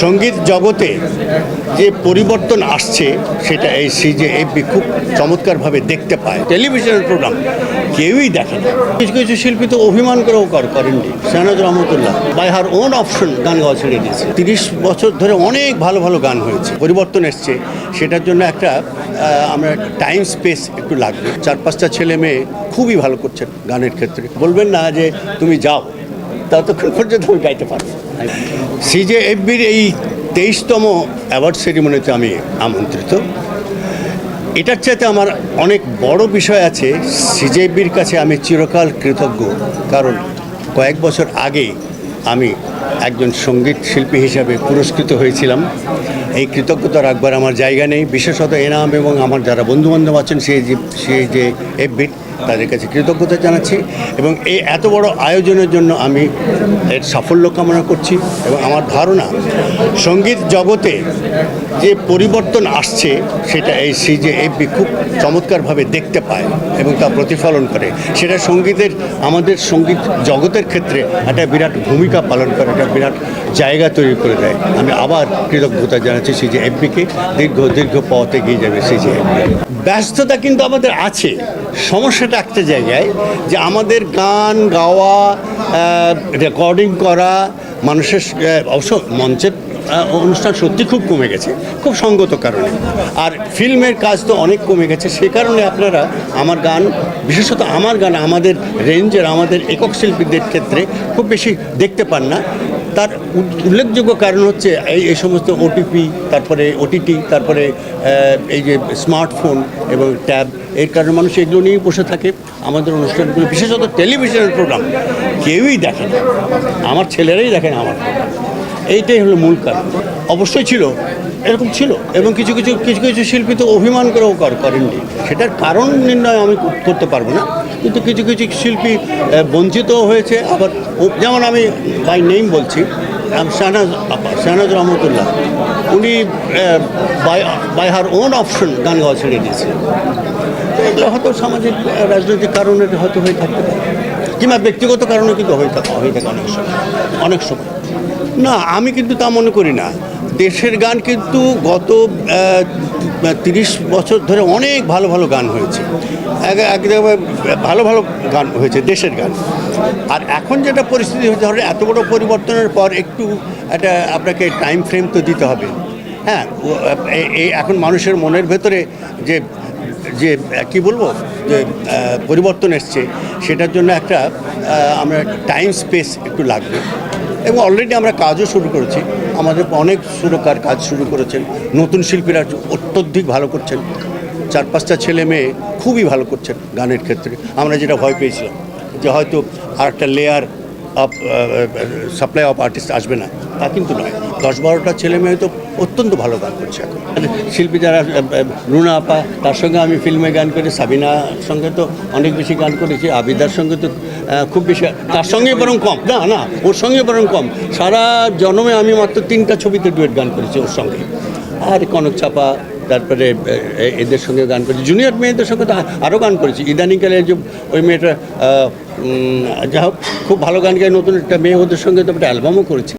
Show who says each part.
Speaker 1: সংগীত জগতে যে পরিবর্তন আসছে, সেটা এই সিজে এফবি খুব চমৎকারভাবে দেখতে পায়। টেলিভিশনের প্রোগ্রাম কেউই দেখে না। কিছু কিছু শিল্পী তো অভিমান করেও কর করেননি, Shahnaz Rahmatullah. By her own option গান গাওয়া ছেড়ে দিয়েছে। তিরিশ বছর ধরে অনেক ভালো ভালো গান হয়েছে, পরিবর্তন এসছে। সেটার জন্য একটা আমরা টাইম স্পেস একটু লাগবে। চার পাঁচটা ছেলে মেয়ে খুবই ভালো করছেন গানের ক্ষেত্রে। বলবেন না যে তুমি যাও। ততক্ষণ পর্যন্ত আমি গাইতে পারব। সিজে এফবির এই তেইশতম অ্যাওয়ার্ড সেরিমনিতে আমি আমন্ত্রিত। এটার চাইতে আমার অনেক বড় বিষয় আছে সিজেবির কাছে আমি চিরকাল কৃতজ্ঞ। কারণ কয়েক বছর আগে আমি একজন সংগীত শিল্পী হিসাবে পুরস্কৃত হয়েছিলাম। এই কৃতজ্ঞতা রাখবার আমার জায়গা নেই। বিশেষত এনাম এবং আমার যারা বন্ধুবান্ধব আছেন সেই যে সেই যে এফবিট তাদের কাছে কৃতজ্ঞতা জানাচ্ছি এবং এই এত বড় আয়োজনের জন্য আমি এর সাফল্য কামনা করছি এবং আমার ধারণা, সংগীত জগতে যে পরিবর্তন আসছে সেটা এই সিজে এফবি খুব চমৎকারভাবে দেখতে পায় এবং তা প্রতিফলন করে। সেটা সঙ্গীতের, আমাদের সংগীত জগতের ক্ষেত্রে একটা বিরাট ভূমিকা পালন করে, একটা বিরাট জায়গা তৈরি করে দেয়। আমি আবার কৃতজ্ঞতা জানাচ্ছি সিজে এফবিকে দীর্ঘ দীর্ঘ পথ এগিয়ে যাবে সিজে ব্যস্ততা কিন্তু আমাদের আছে, সমস্যাটা একটা জায়গায় যে আমাদের গান, গাওয়া রেকর্ডিং করা মানুষের অবশ্য মঞ্চের অনুষ্ঠান সত্যি খুব কমে গেছে, খুব সঙ্গত কারণে। আর ফিল্মের কাজ তো অনেক কমে গেছে, সে কারণে আপনারা আমার গান, বিশেষত আমার গান, আমাদের রেঞ্জের, আমাদের একক শিল্পীদের ক্ষেত্রে খুব বেশি দেখতে পান না। তার উল্লেখযোগ্য কারণ হচ্ছে এই এই সমস্ত ওটিপি তারপরে ওটিটি তারপরে এই যে স্মার্টফোন এবং ট্যাব এর কারণে মানুষ এগুলো নিয়েই বসে থাকে। আমাদের অনুষ্ঠানগুলো, বিশেষত টেলিভিশনের প্রোগ্রাম কেউই দেখে না। আমার ছেলেরাই দেখে না আমার। এইটাই হলো মূল কারণ। অবশ্যই ছিল, এরকম ছিল। এবং কিছু কিছু কিছু কিছু শিল্পী তো অভিমান করেও কর করেননি সেটার কারণ নির্ণয় আমি করতে পারব না। কিন্তু কিছু কিছু শিল্পী বঞ্চিত হয়েছে। আবার যেমন আমি বাই নেম বলছি শাহনাজ, আপা, শাহনাজ রহমতুল্লাহ। উনি by by her own option গান গাওয়া ছেড়ে দিয়েছিলেন। তো এগুলো হয়তো সামাজিক রাজনৈতিক কারণে হয়তো হয়ে থাকতে পারে। কিংবা ব্যক্তিগত কারণে কিন্তু হয়ে থাকে হয়ে থাকে অনেক সময়। অনেক সময়। না, আমি কিন্তু তা মনে করি না। দেশের গান কিন্তু গত তিরিশ বছর ধরে অনেক ভালো ভালো গান হয়েছে। এক- এক জায়গায় ভালো ভালো গান হয়েছে, দেশের গান। আর এখন যেটা পরিস্থিতি হয়েছে, ধরেন এত বড় পরিবর্তনের পর একটু একটা আপনাকে টাইম ফ্রেম তো দিতে হবে। হ্যাঁ এই- এখন মানুষের মনের ভেতরে যে যে, কি বলব, যে পরিবর্তন এসছে, সেটার জন্য একটা আমরা টাইম স্পেস একটু লাগবে। এবং অলরেডি আমরা কাজও শুরু করেছি। আমাদের অনেক সুরকার কাজ শুরু করেছেন। নতুন শিল্পীরা অত্যধিক ভালো করছেন। চার পাঁচটা ছেলে মেয়ে খুবই ভালো করছেন গানের ক্ষেত্রে। আমরা যেটা ভয় পেয়েছিলাম যে হয়তো আর একটা layer of supply of artist আসবে না। তা কিন্তু নয়। দশ বারোটা ছেলে মেয়ে তো অত্যন্ত ভালো গান করছে এখন। শিল্পী যারা রুনা আপা, তার সঙ্গে আমি ফিল্মে গান করি সাবিনার সঙ্গে তো অনেক বেশি গান করেছি, আবিদার সঙ্গে তো খুব বেশি, তার সঙ্গে বরং কম, না না, ওর সঙ্গে বরং কম। সারা জন্মে আমি মাত্র তিনটা ছবিতে ডুয়েট গান করেছি ওর সঙ্গে। আর কনক চাপা, তারপরে এদের সঙ্গে গান করেছি, জুনিয়র মেয়েদের সঙ্গে তো আরও গান করেছি। ইদানিংকালে যে ওই মেয়েটা যা হোক খুব ভালো গান গায়, নতুন একটা মেয়ে ওদের সঙ্গে তো একটা অ্যালবামও করেছি।